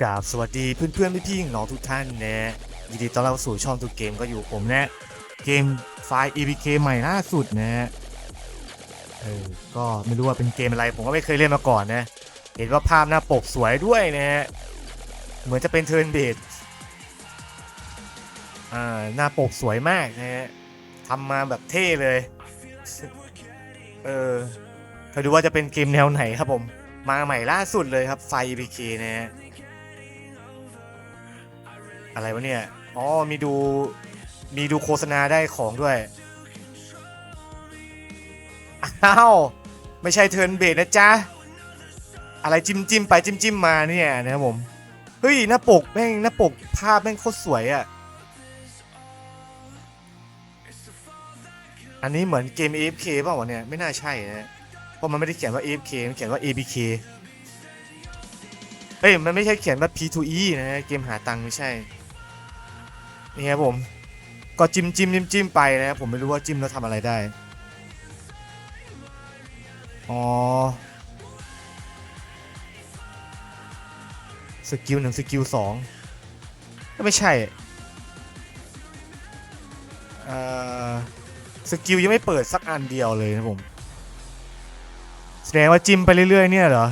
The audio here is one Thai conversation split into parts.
กราบสวัสดีเพื่อนๆพี่ๆน้องทุกท่านนะยินดีต้อนรับสู่ช่องทุกเกมก็อยู่ผมนะเกมไฟล์ EPK ใหม่ล่าสุดนะเออก็ไม่รู้ว่าเป็นเกมอะไรผมก็ไม่เคยเล่นมาก่อนนะ เห็นว่าภาพหน้าปกสวยด้วยนะฮะเหมือนจะเป็นเทิร์นเบดอ่าหน้าปกสวยมากนะฮะทำมาแบบเท่เลย เออคอยดูว่าจะเป็นเกมแนวไหนครับผม มาใหม่ล่าสุดเลยครับไฟ EPK นะฮะ อะไรวะเนี่ย อ๋อ มีดู มีดูโฆษณาได้ของด้วย อ้าว ไม่ใช่เทิร์นเบดนะจ๊ะ อะไรจิ้มจิ้มไปจิ้มจิ้มมาเนี่ยนะครับผม เฮ้ย หน้าปกแม่ง หน้าปกภาพแม่งโคตรสวยอะ่ะ อันนี้เหมือนเกม AFK เปล่าวะเนี่ย ไม่น่าใช่นะเพราะมันไม่ได้เขียนว่า AFK มันเขียนว่า ABK เฮ้ย มันไม่ใช่เขียนว่า P2E นะเกมหาตังค์ไม่ใช่ นี่ครับผม ก็จิ้มจิ้มจิ้มจิ้มไปนะครับผมไม่รู้ว่าจิ้มแล้วทำอะไรได้ อ๋อ สกิลหนึ่งสกิลสองก็ไม่ใช่ เอ่อ สกิลยังไม่เปิดสักอันเดียวเลยนะผม แสดงว่าจิ้มไปเรื่อยๆเนี่ยเหรอ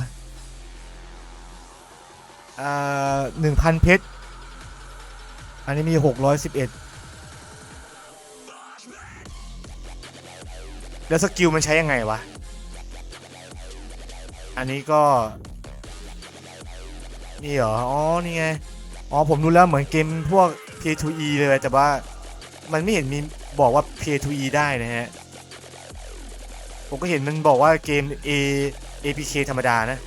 เอ่อหนึ่งพันเพชร อันนี้มี611แล้วสกิลมันใช้ยังไงวะ อันนี้ก็ นี่เหรอ อ๋อ นี่ไง อ๋อ ผมรู้แล้วเหมือนเกมพวก P2E เลย แต่ว่ามันไม่เห็นมีบอกว่า P2E ได้นะฮะ ผมก็เห็นมันบอกว่าเกม A APK ธรรมดานะ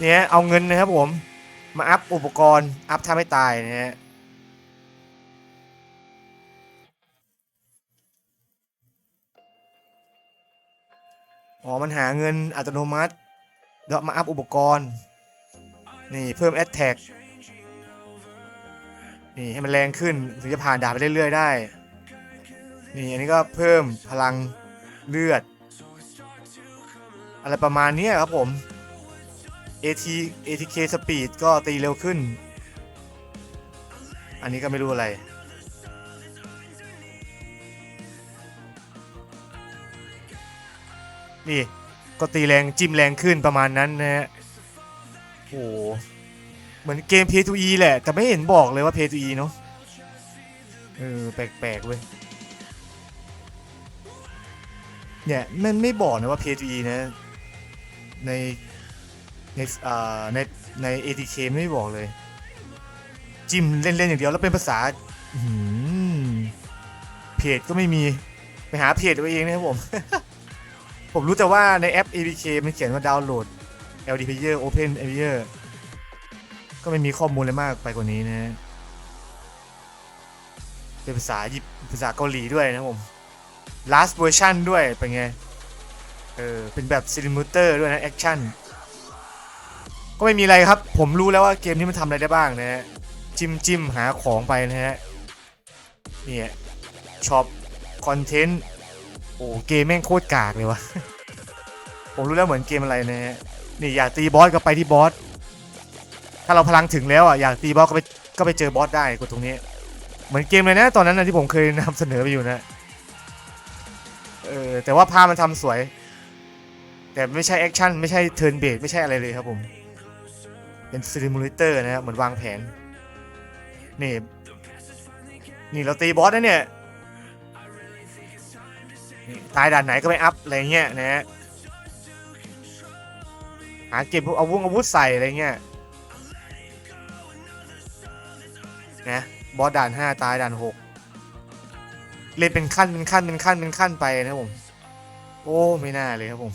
เนี่ย เอาเงินนะครับผม มาอัพอุปกรณ์ อัพถ้าไม่ตายนะฮะอ๋อ มันหาเงินอัตโนมัติแล้วมาอัพอุปกรณ์ นี่เพิ่มแอ t แท็กนี่ให้มันแรงขึ้น ถึงจะผ่านด่านไปเรื่อยๆได้ นี่อันนี้ก็เพิ่มพลังเลือด อะไรประมาณนี้ครับผม AT ATK Speed ก็ตีเร็วขึ้น อันนี้ก็ไม่รู้อะไร นี่ ก็ตีแรงจิ้มแรงขึ้นประมาณนั้นนะฮะโอ้โหเหมือนเกม Pay to E แหละ แต่ไม่เห็นบอกเลยว่า Pay to E เนาะเออ แปลกๆเว้ยเนี่ยมันไม่บอกนะว่า Pay to E นะ ใน ในอ่าในใน ATK ไม่บอกเลย จิ้มเล่น ๆ อย่างเดียวแล้วเป็นภาษาอื้อหือเพจก็ไม่มี ไปหาเพจตัวเองนะครับผม ผมรู้แต่ว่าในแอป APK มันเขียนว่าดาวน์โหลด LD Player Open Player ก็ไม่มีข้อมูลอะไรมากไปกว่านี้นะ เป็นภาษาญี่ปุ่นภาษาเกาหลีด้วยนะครับผม last version ด้วย เป็นไง เออ เป็นแบบ simulator ด้วยนะ action ก็ไม่มีอะไรครับ ผมรู้แล้วว่าเกมนี้มันทำอะไรได้บ้างนะฮะจิ้มจิ้มหาของไปนะฮะเนี่ยช็อปคอนเทนต์โอ้เกมแม่งโคตรกากเลยวะ ผมรู้แล้วเหมือนเกมอะไรนะฮะนี่อยากตีบอสก็ไปที่บอสถ้าเราพลังถึงแล้วอะอยากตีบอสก็ไปก็ไปเจอบอสได้กดตรงนี้ เหมือนเกมเลยนะตอนนั้นนะที่ผมเคยนำเสนอไปอยู่นะเออแต่ว่าภาพมันทำสวย แต่ไม่ใช่แอคชั่นไม่ใช่เทิร์นเบสไม่ใช่อะไรเลยครับผม เป็นซิมูเลเตอร์นะฮะเหมือนวางแผน นี่ นี่เราตีบอสนะเนี่ย ตายด่านไหนก็ไม่อัพอะไรเงี้ยนะฮะหาเก็บพวกอาวุธอาวุธใส่อะไรเงี้ยนะบอสด่าน5ตายด่าน6เล่นเป็นขั้นเป็นขั้นเป็นขั้นเป็นขั้นไปนะผม โอ้ไม่น่าเลยครับผม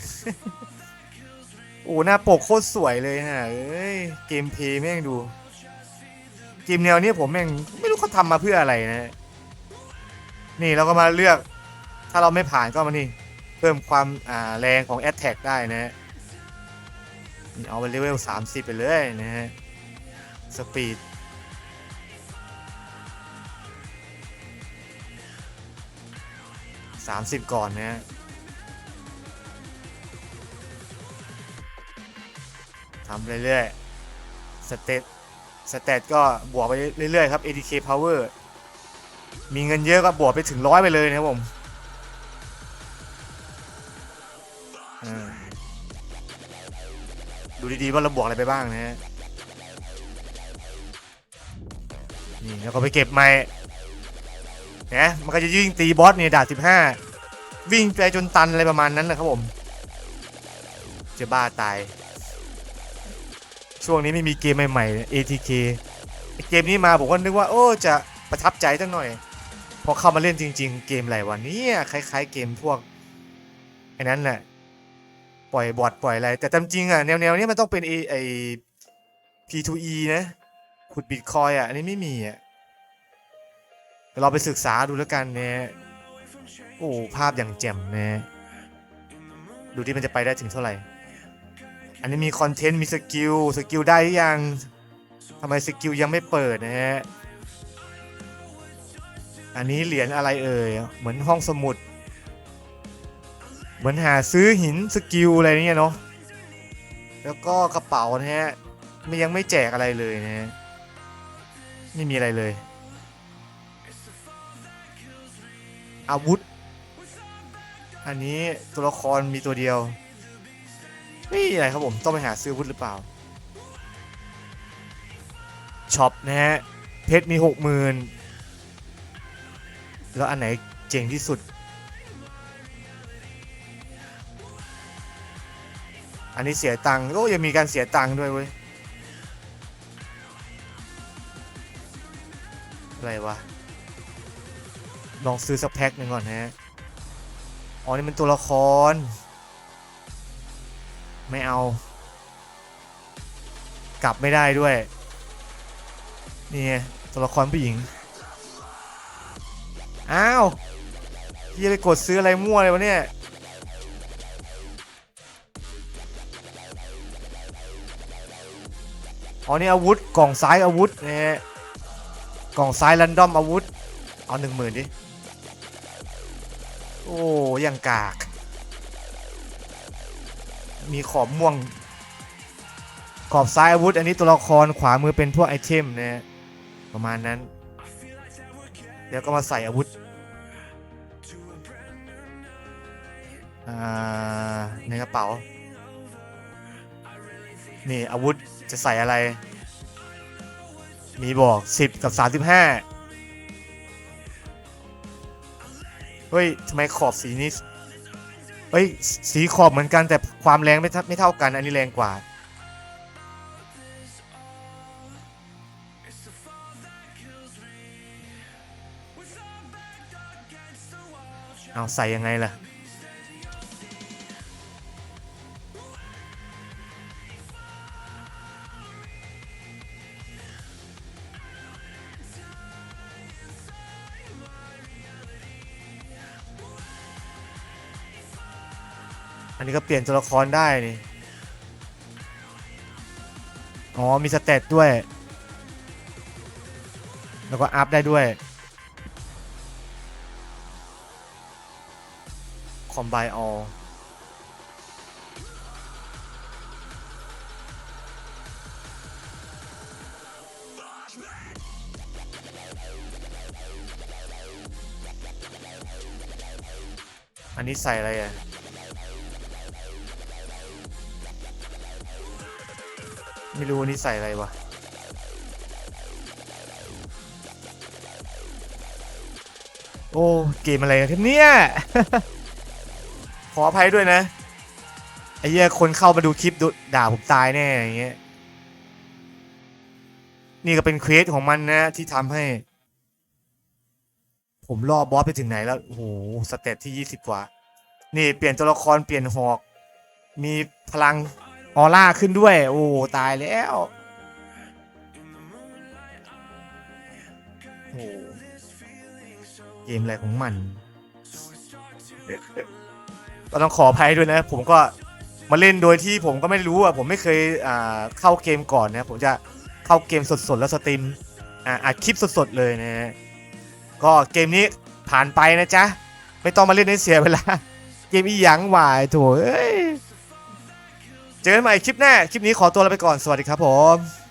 โอ้หน้าปกโคตรสวยเลยฮะเอ้ยเกมเพย์แม่งดู เกมแนวนี้ผมแม่งไม่รู้เขาทำมาเพื่ออะไรนะ นี่เราก็มาเลือก ถ้าเราไม่ผ่านก็มานี่ เพิ่มความอ่าแรงของ a t t a c k ได้นะฮะนี่เอาไปเลเวล 30 ไปเลยนะฮะ สปีด 30 ก่อนนะฮะำเรื่อยๆสเตตสเตตก็บวกไปเรื่อยๆครับ ATK power มีเงินเยอะก็บวกไปถึงร้อยไปเลยนะครับผมดูดีๆว่าเราบวกอะไรไปบ้างนะฮะนี่แล้วก็ไปเก็บไม้นะมันก็จะยิ่งตีบอสเนี่ยดาบสิบห้าวิ่งไปจนตันอะไรประมาณนั้นนะครับผม จะบ้าตาย ช่วงนี้ไม่มีเกมใหม่ๆ ATK เกมนี้มาผมก็นึกว่าโอ้จะประทับใจจังหน่อย พอเข้ามาเล่นจริง ๆ เกมอะไรวะเนี่ยคล้าย ๆ เกมพวกไอ้นั้นแหละปล่อยบอทปล่อยอะไร แต่ตามจริงอะแนวๆนี้มันต้องเป็นไอ้ P2E นะขุดบิตคอยอะอันนี้ไม่มีอะเดี๋ยวเราไปศึกษาดูแล้วกันเนี่ยโอ้ภาพอย่างแจ่มนะดูที่มันจะไปได้ถึงเท่าไหร่ อันนี้มีคอนเทนต์มีสกิลสกิลได้หรือยังทำไมสกิลยังไม่เปิดนะฮะอันนี้เหรียญอะไรเอ่ยเหมือนห้องสมุด เหมือนหาซื้อหินสกิลอะไรเนี่ยเนาะแล้วก็กระเป๋านะฮะไม่ยังไม่แจกอะไรเลยนะฮะไม่มีอะไรเลย อาวุธ อันนี้ตัวละครมีตัวเดียว ไม่มีอะไรครับผมต้องไปหาซื้อวุธหรือเปล่าช็อปนะฮะเพชรมีหกหมื่นแล้วอันไหนเจ๋งที่สุด อันนี้เสียตังค์โอ้ยังมีการเสียตังค์ด้วยเว้ยอะไรวะลองซื้อสักแพ็คหนึ่งก่อนนะฮะอ๋อนี่มันตัวละคร ไม่เอา กลับไม่ได้ด้วย นี่ไงตัวละครผู้หญิง อ้าวพี่ไปกดซื้ออะไรมั่วเลยวะเนี่ย อ๋อนี่อาวุธกล่องซ้ายอาวุธนะฮะกล่องซ้ายรันดอมอาวุธ เอาหนึ่งหมื่นดิ โอ้ยังกาก มีขอบม่วง ขอบซ้ายอาวุธ อันนี้ตัวละครขวามือเป็นพวกไอเทมนะ ประมาณนั้น เดี๋ยวก็มาใส่อาวุธในกระเป๋า นี่อาวุธจะใส่อะไร มีบอก 10 กับ 35 เฮ้ยทำไมขอบสีนี้ เฮ้ยสีขอบเหมือนกันแต่ความแรงไม่เท่าไม่เท่ากัน อันนี้แรงกว่า เอาใส่ยังไงล่ะ นนี้ก็เปลี่ยนตัวละครได้นี่ อ๋อ มีสเตตด้วย แล้วก็อัพได้ด้วย คอมไบออลอันนี้ใส่อะไรอะ ไม่รู้อันนี้ใส่อะไรวะโอ้เกมอะไรกันครับเนี่ย ขออภัยด้วยนะไอ้เหี้ยคนเข้ามาดูคลิปดด่าผมตายแน่อย่างเงี้ยนี่ก็เป็นเควสของมันนะที่ทำให้ ผมรอบบอสไปถึงไหนแล้วโอ้โหสเตตที่20กว่า นี่เปลี่ยนตัวละครเปลี่ยนหอก มีพลัง ออร่าขึ้นด้วย โอ้ตายแล้วโอ้เกมอะไรของมันก็ต้องขออภัยด้วยนะ ผมก็มาเล่นโดยที่ผมก็ไม่รู้อะผมไม่เคยอ่าเข้าเกมก่อนนะ ผมจะเข้าเกมสดๆ แล้วสตรีมอ่าอัดคลิปสดๆเลยนะฮะก็เกมนี้ผ่านไปนะจ๊ะ ไม่ต้องมาเล่นให้เสียเวลา เกมอีหยังหวายโถเอ้ย เจอกันใหม่คลิปหน้า คลิปนี้ขอตัวลาไปก่อน สวัสดีครับผม